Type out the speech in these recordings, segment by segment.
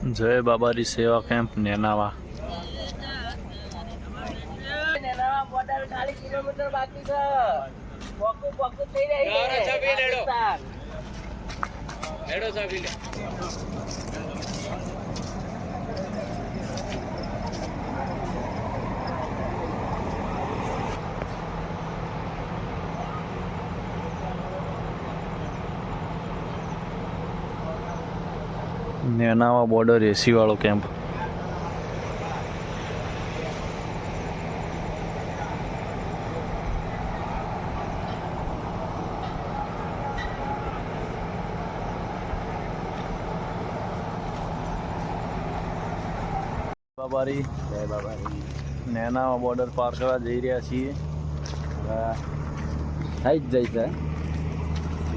જય બાબારી સેવા કેમ્પ નેનાવા. નેનાવા border ચાલીસ કિલોમીટર બાકી છે પોકું પોકું થઈ રહી રાજસ્થાન. નેનાવા બોર્ડર એસી વાળો કેમ્પ બાબારી. જય બાબારી. નેનાવા બોર્ડર પાર કરવા જઈ રહ્યા છીએ. થઈ જ જાય છે.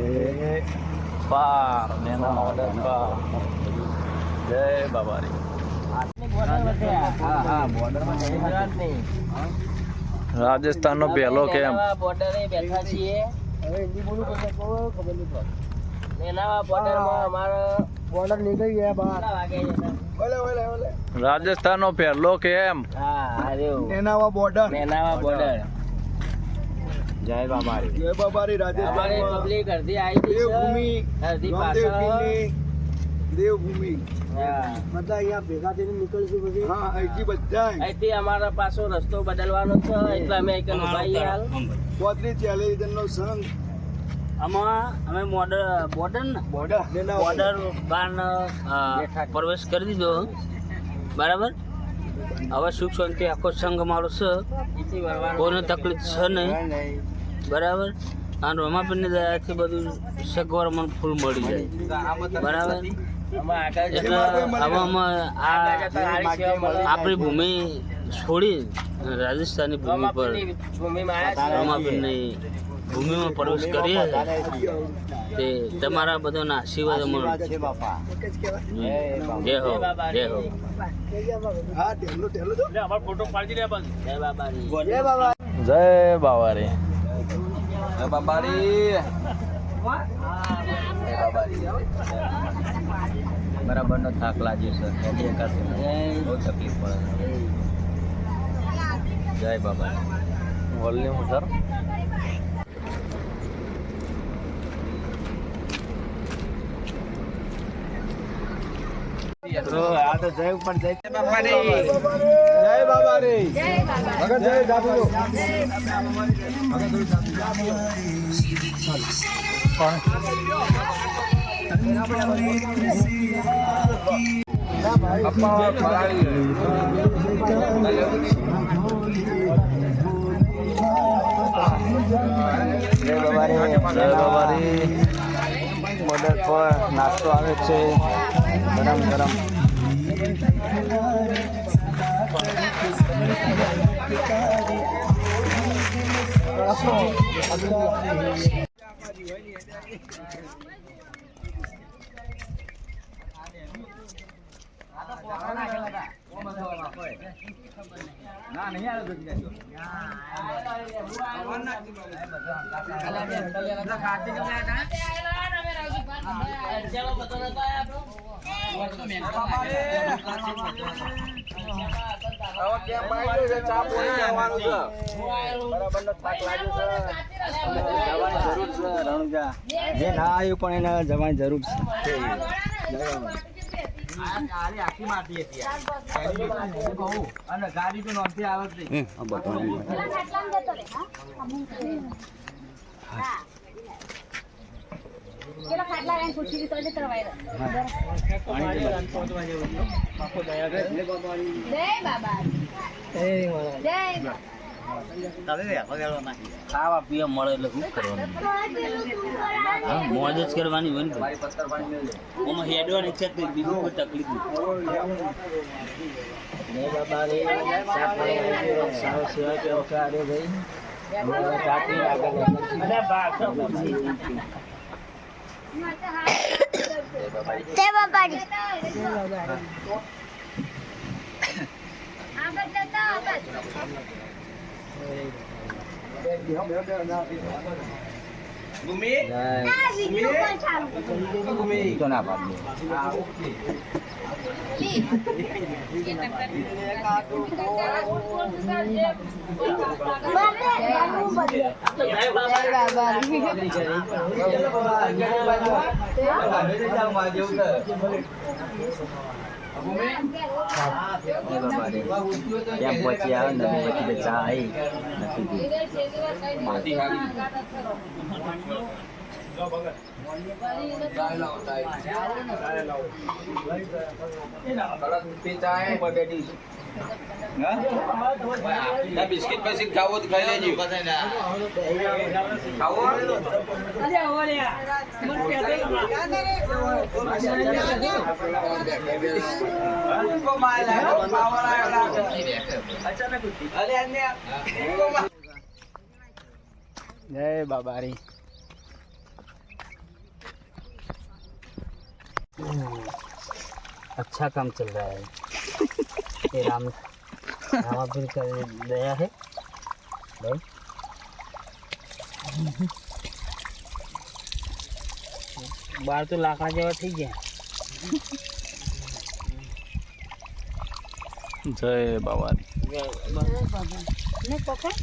એ પાર નેનો ઓર્ડર પાર જય બાબારી border વધ્યા. હા હા બોર્ડરમાં જઈ ગુજરાતની. રાજસ્થાનનો પહેલો કેમ કેમ્પ નેનાવા border એ બેઠા છીએ નેનાવા border માં અમારે બોર્ડર નીકળી ગયા બહાર? ઓલે ઓલે ઓલે રાજસ્થાનનો પહેલો કેમ્પ હા આ રહ્યું. Border Nenava border. જય બાબારી. જય બાબારી અમારી public અડધી આવી છે. દેવભૂમિ અડધી પાછળ. દેવભૂમિ. હા. બધા અહીંયા ભેગા થઈને નીકળશું પછી? હા અહીંથી બધા અહીંથી અમારો પાછો રસ્તો બદલવાનો છે. એટલે અમે એક ઉભાઈએ હાલ ચાલીસ જણનો સંઘ. આમાં અમે મોડર બોર્ડર ને? બોર્ડર. બોર્ડર બાર પ્રવેશ કરી દીધો. બરાબર? હવે સુખ શાંતિ આખો સંઘ મારો છે. કોઈને તકલીફ છે નહીં. બરાબર? અને રમાપીરની દયાથી બધું સગવડ મને ફૂલ મળી જાય. બરાબર? એટલે જતા- આ. આપણી ભૂમિ છોડી રાજસ્થાનની ભૂમિ પર રમાપીરની ભૂમિમાં પ્રવેશ કરીએ. તે તમારા બધાના આશીર્વાદ મળે જય હો જય હો. હા ટેલો ટેલો તો જય બાબારી. જય બાબા જય બાબારી જય બાબારી બરાબર નો થાક લાગ્યો છે એની એકાદ બહુ તકલીફ પડે જય બાબા વોલ્યુમ સર આ તો જય ઉપર જય બાબારી ભગત જય જાદુ જય બાબારી જય બોર્ડર પર નાસ્તો આવે છે. ગરમ ગરમ. ચાલો બધો નતો આવ્યો જે ના આવ્યું પણ એને જવાની જરૂર છે અને ગાડી તો નોંધતી આવે જ નહીં પેલો ખાટલા લઈને પૂછી લીધો એટલે કરવાય જય બાબા જય ખાવા પીવા મળે એટલે શું કરવાનું મોજ જ કરવાની હોય ને. આમાં હેડવાની જ બીજું કોઈ તકલીફ નહીં સેવા અવસર ભાઈ. જતા આગળ આ વિડિયો તો ના પાડે ત્યાં પહોંચી આવે ને પછી ચા આવી નથી બિસ્કિટ પછી ખાવો તો ખાઈ લેજો ખાવો જય બાબારી. अच्छा काम चल रहा है ये राम रामापीर का दया है भाई બાર તો લાકડા જેવા થઈ ગયા જય બાબારી ને પકડ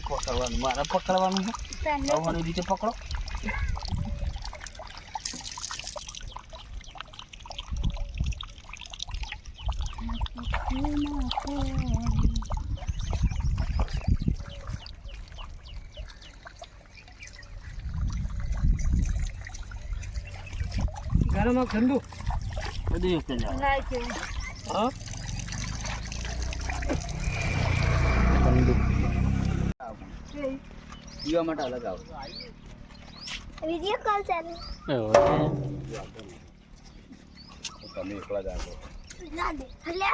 પકડવાનું મારે પકડવાનું છે આવવાની રીતે પકડો ગરમ ઠંડુ. બધું એક હા? હા પીવા માટે અલગ આવો. વિડિયો કોલ ચાલુ. તમે એકલા જ આપો ના દે. લે.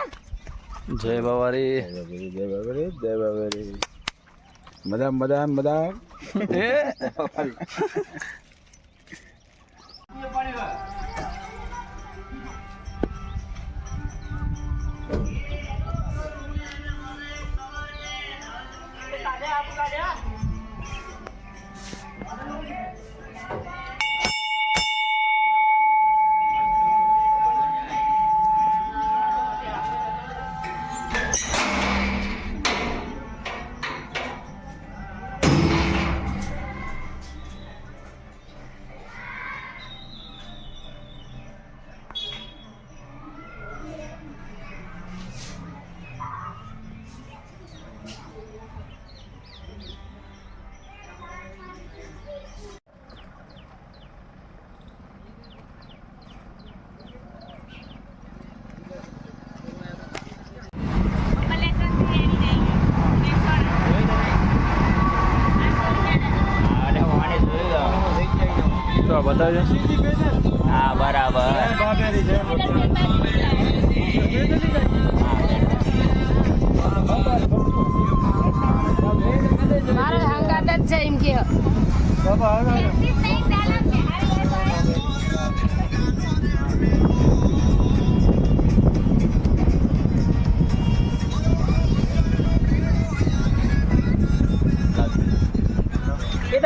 જય બાબારી જય બાબારી જય બાવારી મદામ મદામ મદામ જોયું બતાવજો. હા બરાબર. મારો હંગાત જ છે એમ કે.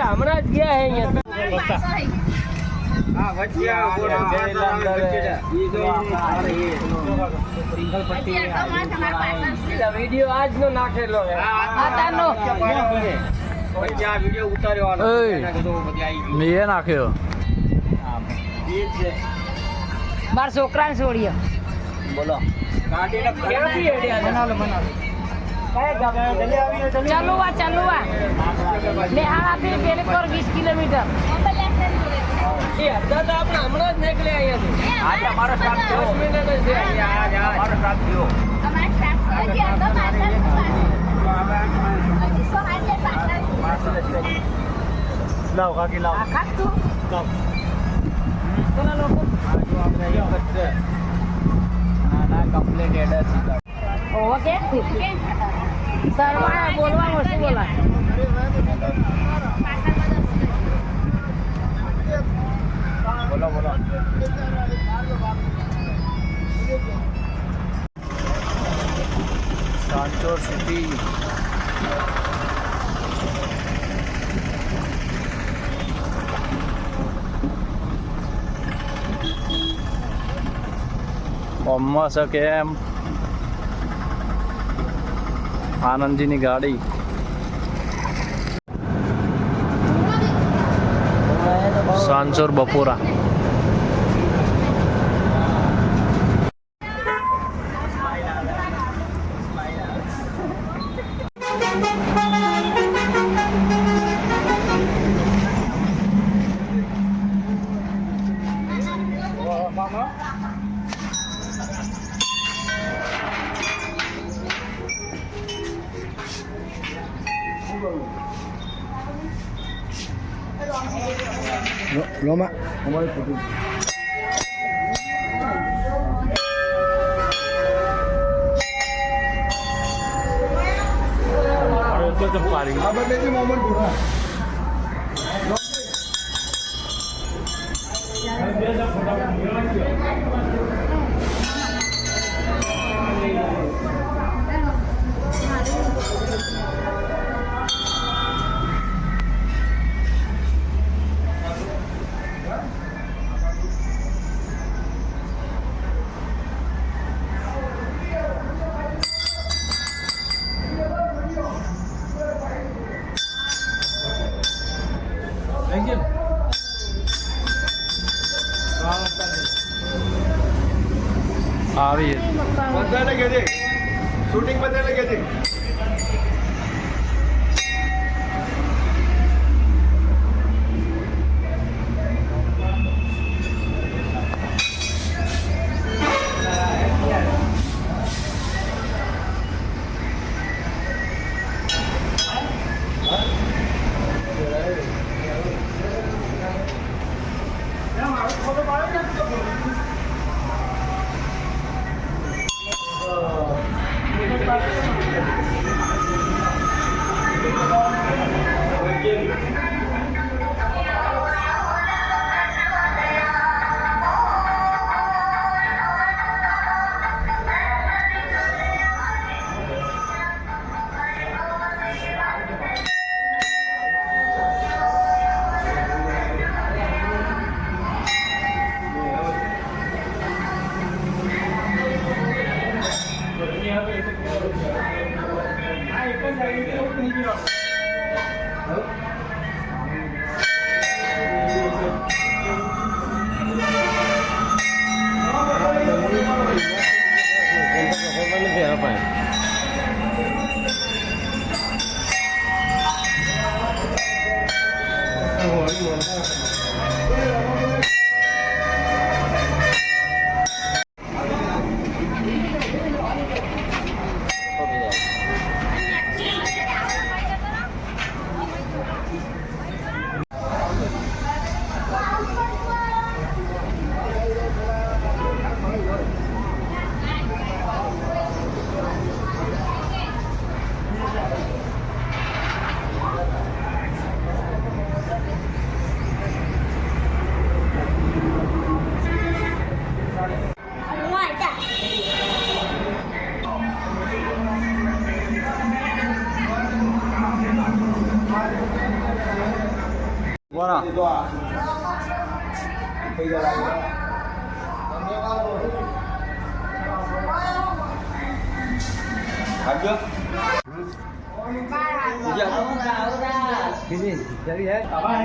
હમણાં જ ગયા હે અહીંયા. વીડિયો આજનો નાખેલો હે આતાનો વચ્ચે આ વિડિયો ઉતાર્યો આનો. ઓય. એના કીધું બધી આવી મેં નાખ્યો મારા છોકરાને છોડ્યો બોલો ક્યાંથી હેડ્યા ચલુવા. મનાલો મનાલો ચાલુવા પર વીસ કિલોમીટર. એ અડધા તો આપણે હમણાં જ નીકળ્યા અમારો સ્ટાફ દસ છે અમારો સ્ટાફ થયો. લાવ કાકી લાવ. આખા તું? પેલા લોકો? ના ના કમ્પ્લીટ એડ્રેસ ઓકે. સરવાળા બોલવાનું શું બોલાય બોલો બોલો. સાંચોર કેમ? આનંદજીની ગાડી. સાંચોર બપોરા. રોમા અમારે ખોટું આ બદલેથી મોહમ્મદ ભૂરા આવી Mana? Ada. ah. Tiga lagi. Ini jadi ya. Apa.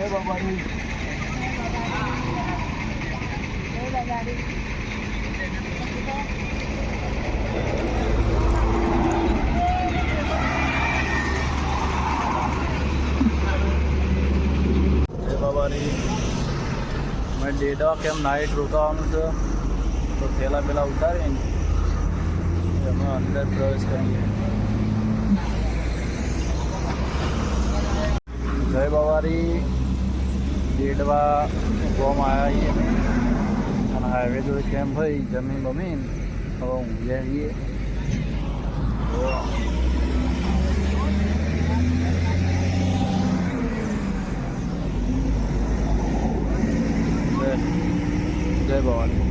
જય બાબાની જય બાબારી મેં ડેડવા કેમ નાઇટ રોકાવાનું છે? તો થેલા પેલા ઉતારીને અમે અંદર પ્રવેશ કરીએ. જય બાબારી ડેડવા ગોમાં આવ્યા છીએ અને હાઈવે જોડે કેમ ભાઈ જમીન બમીન હવે ઊંઘ્યા છીએ તો જય જય ભવાની